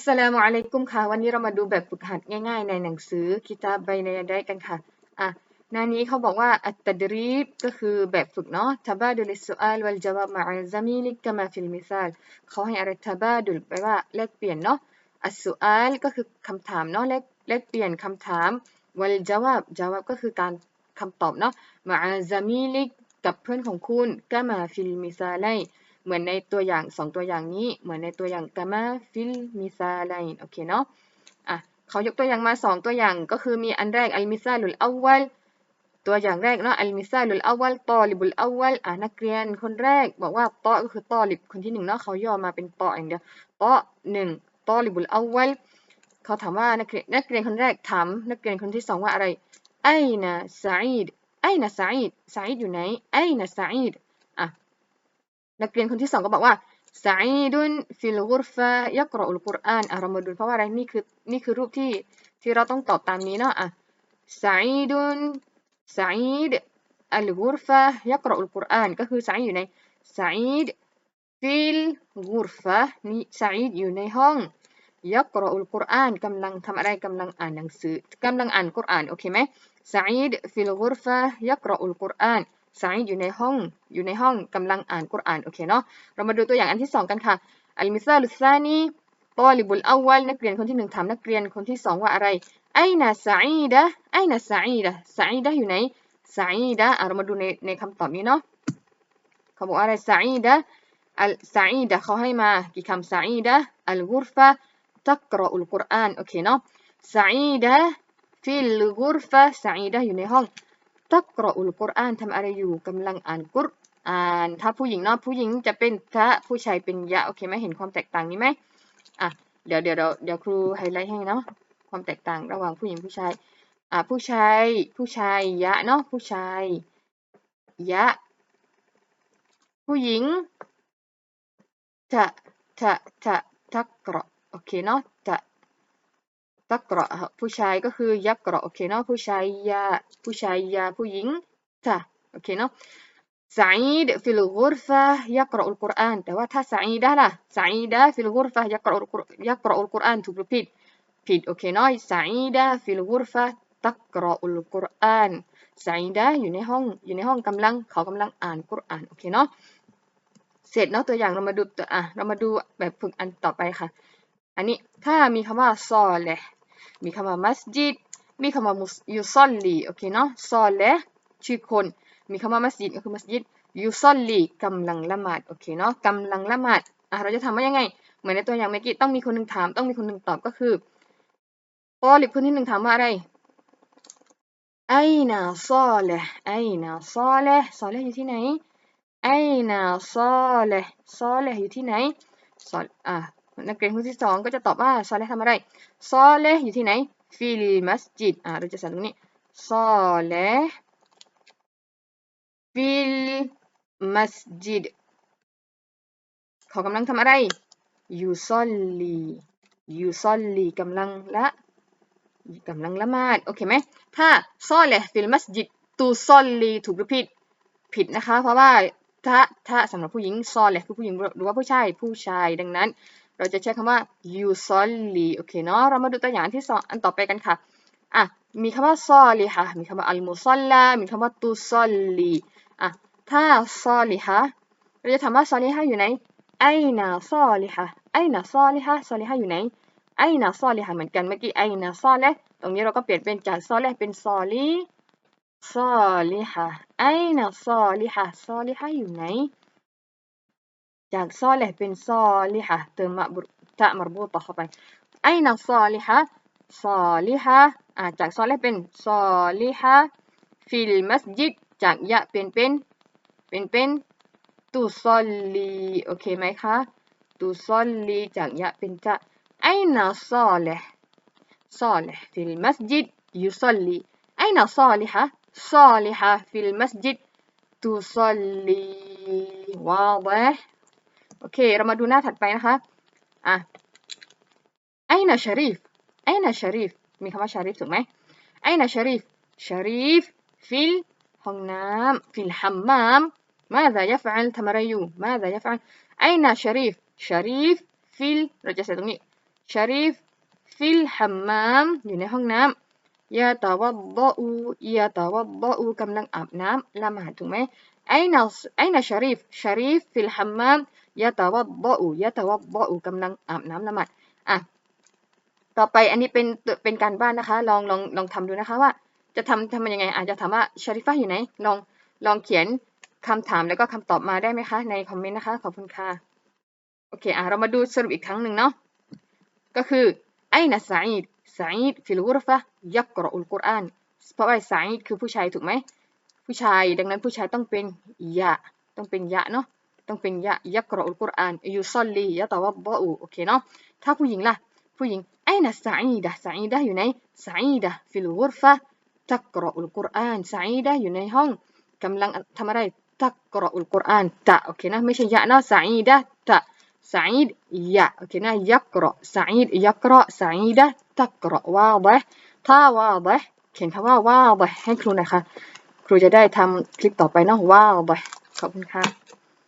สสลามุอะลัยกุมค่ะ วันนี้เรามาดูแบบฝึกหัดง่ายๆ ในหนังสือคิตาบใบในยได้กันค่ะ อะ หน้านี้เขาบอกว่าอัตตดรีบก็คือแบบฝึกเนาะทบาดุลิสุอาลวัลจาวาบมะอัลซามีลิกกะมาฟิลมิซาลเขาให้อะไรทบาดุลแปลว่าแลกเปลี่ยนเนาะอัสสุอาลก็คือคำถามเนาะแลกแลกเปลี่ยนคำถามวัลจาวาบจาวาบก็คือการคำตอบเนาะมะอัลซามีลิกกับเพื่อนของคุณกะมาฟิลมิซาไล เหมือนในตัวอย่างสองตัวอย่างนี้ เหมือนในตัวอย่างกามาฟิลมิซาไลโอเคเนาะอะเขายกตัวอย่างมาสองตัวอย่างก็คือมีอันแรกอัลมิซาลุลอวัลตัวอย่างแรกเนาะอัลมิซาลุลอวัลตอลิบุลอวัลอะนักเรียนคนแรกบอกว่าตอก็คือตอลิบคนที่หนึ่งเนาะเขาย่อมาเป็นตออย่างเดียวตอหนึ่งตอลิบุลอวัลเขาถามว่านักเรียนนักเรียนคนแรกถามนักเรียนคนที่สองว่าอะไรไอนะซาอิดไอนะซาอิดซาอิดอยู่ไหนไอนะซาอิด นักเรียนคนที่สองก็บอกว่าซาอิดุนฟิลกุรฟะยักรออุลกุรอานอะเรามาดูเพราะว่าอะไรนี่คือนี่คือรูปที่ที่เราต้องตอบตามนี้เนาะอะซาอิดุนซาอิดอัลกุรฟะยักรออุลกุรอานก็คือซาอิดอยู่ในซาอิดฟิลกุรฟะนี่ซาอิดอยู่ในห้องยักรออุลกุรอานกำลังทำอะไรกำลังอ่านหนังสือกำลังอ่านกุรอานโอเคไหมซาอิดฟิลกุรฟะยักรออุลกุรอาน ซาอิดอยู่ในห้องอยู่ในห้องกำลังอ่านกุรอานโอเคเนาะเรามาดูตัวอย่างอันที่สองกันค่ะอัลมิซาลุซานีตอลิบุลอวัลนักเรียนคนที่หนึ่งถามนักเรียนคนที่สองว่าอะไรไอนะซาอิดะไอนะซาอิดะซาอิดะอยู่ไหนซาอิดะเรามาดูในในคำตอบนี้เนาะเขาบอกอะไรซาอิดะอัลซาอิดะเขาให้มากี่คำซาอิดะอัลกุรฟะตักรออุลกุรอานโอเคเนาะซาอิดะฟิลกุรฟะซาอิดะอยู่ในห้อง ตักรออุลกุรอานทำอะไรอยู่กำลังอ่านกุรอาน ถ้าผู้หญิงเนาะผู้หญิงจะเป็นทะผู้ชายเป็นยะโอเคไหมเห็นความแตกต่างนี้ไหมอะเดี๋ยวเดี๋ยวเดี๋ยวครูไฮไลท์ให้เนาะความแตกต่างระหว่างผู้หญิงผู้ชายอะผู้ชายผู้ชายยะเนาะผู้ชายยะ ผู้หญิงทะทะทะตักรอโอเคเนาะทะ ตักรอผู้ชายก็คือยักรอโอเคเนาะผู้ชายยะผู้ชายยะผู้หญิงทะโอเคเนาะ سعيد في الغرفة يقرأ القرآن แต่ว่าถ้า سعيدة ล่ะ سعيدة في الغرفة يقرأ يقرأ القرآن ถูกหรือผิดผิดโอเคเนาะ سعيدة في الغرفة تقرأ القرآن سعيدة อยู่ในห้องอยู่ในห้องกำลังเขากำลังอ่านกุรอานโอเคเนาะเสร็จเนาะตัวอย่างเรามาดูตัวอ่ะเรามาดูแบบฝึกอันต่อไปค่ะ อันนี้ถ้ามีคำว่าซอเล มีคำว่ามัสยิด มีคำว่ายุซอลลีโอเคเนาะซอลเละชื่อคน มีคำว่ามัสยิดก็คือมัสยิดยูซอลลีกำลังละหมาดโอเคเนาะกำลังละหมาดอะเราจะทำว่ายังไง เหมือนในตัวอย่างเมื่อกี้ต้องมีคนหนึ่งถาม ต้องมีคนหนึ่งตอบก็คือตอลิบคนที่หนึ่งถามว่าอะไรไอนาซอเลไอนาซอเลซอเลอยู่ที่ไหนไอนาซอเลซอเลอยู่ที่ไหนซออะ นักเรียนคนที่สองก็จะตอบว่าซอเลทำอะไรซอเลอยู่ที่ไหนฟิลมัสยิดอะเราจะใส่ตรงนี้ซอเลฟิลมัสยิดเขากำลังทำอะไรยูซอลลียูซอลลีกำลังละกำลังละหมาดโอเคไหมถ้าซอเลยฟิลมัสยิดตูซอลลีถูกหรือผิดผิดนะคะ เพราะว่าถ้าถ้าสำหรับผู้หญิงซอลเลยคือผู้หญิงหรือว่าผู้ชายผู้ชายดังนั้น เราจะใช้คำว่ายูซอลลีโอเคเนาะ เรามาดูตัวอย่างที่สองอันต่อไปกันค่ะ อะ มีคำว่าซอลีค่ะ มีคำว่าอัลมุซอลลามีคำว่าตูซอลลีอะ ถ้าซอลิฮะเราจะถามว่าซอลิฮะอยู่ไหนไอนาซอลิฮะไอนาซอลิฮะซอลิฮะอยู่ไหนไอนาซอลิฮะเหมือนกัน เมื่อกี้ไอนาซอเลตรงนี้เราก็เปลี่ยนเป็นจากซอเลเป็นซอลีซอลิฮะไอนาซอลิฮะซอลิฮะอยู่ไหน จากซอเลเป็นซอลิฮะเติมมะบุตะมรบูตเข้าไปไอนาซอลิฮะซอลิฮะจากซอเลเป็นซอลิฮะฟิลมัสยิดจากยะเป็นเป็นเป็นเป็นตุซอลลีโอเคไหมคะตุซอลลีจากยะเป็นจะไอนาซอเลซอเลฟิลมัสยิดยุซอลลีไอนาซอลิฮะซอลิฮะฟิลมัสยิดตุซอลลีว้าวเว้ โอเคเรามาดูหน้าถัดไปนะคะอ่ะไอนาชารีฟไอนาชารีฟมีคำว่าชารีฟถูกไหมไอนาชารีฟชารีฟฟิลห้องน้ำ في الحمام ماذا يفعل ทำอะไรอยู่ ماذا يفعل أين شريف شريف في เราจะใส่ตรงนี้ ชารีฟฟิลฮัมมามอยู่ในห้องน้ำยาตาวัดดอูยาตาวัดดอูกำลังอาบน้ำละหมาดถูกไหมไอ้นาไอ้นาชารีฟชารีฟฟิลฮัมมาม ยาตาวัดดอูยาตาวัดดอูกำลังอาบน้ำละหมาดอะต่อไปอันนี้เป็นเป็นการบ้านนะคะ ลองลองลองทำดูนะคะว่า จะทำทำยังไง อาจจะถามว่าชาริฟะอยู่ไหน ลองลองเขียนคำถามแล้วก็คำตอบมาได้ไหมคะ ในคอมเมนต์นะคะ ขอบคุณค่ะ โอเคอะเรามาดูสรุปอีกครั้งหนึ่งเนาะ ก็คือไอ้นะซาอีดซาอีดฟิลกุรฟะยักรออุลกุรอานเพราะว่าซาอีดคือผู้ชายถูกไหม ผู้ชาย ดังนั้นผู้ชายต้องเป็นยะ ต้องเป็นยะเนาะ ต้องเป็นยะยักรออุลกุรอานยูซอลลียะตะวบะอูโอเคเนาะถ้าผู้หญิงล่ะผู้หญิงไอ้นะสัยดะสัยดะอยู่ไหนสัยดะฟิลกุรฟะตักรออุลกุรอานสัยดะอยู่ในห้องกำลังทำอะไรตักรออุลกุรอานตะโอเคนะไม่ใช่ยะนะสัยดะตะสัยดดยะโอเคนะยักรอสัยดดยักรอสัยดะตักรอว่าบะถ้าว่าบะเขียนคำว่าว่าบะให้ครูหน่อยค่ะครูจะได้ทำคลิปต่อไปเนาะว่าไปขอบคุณค่ะ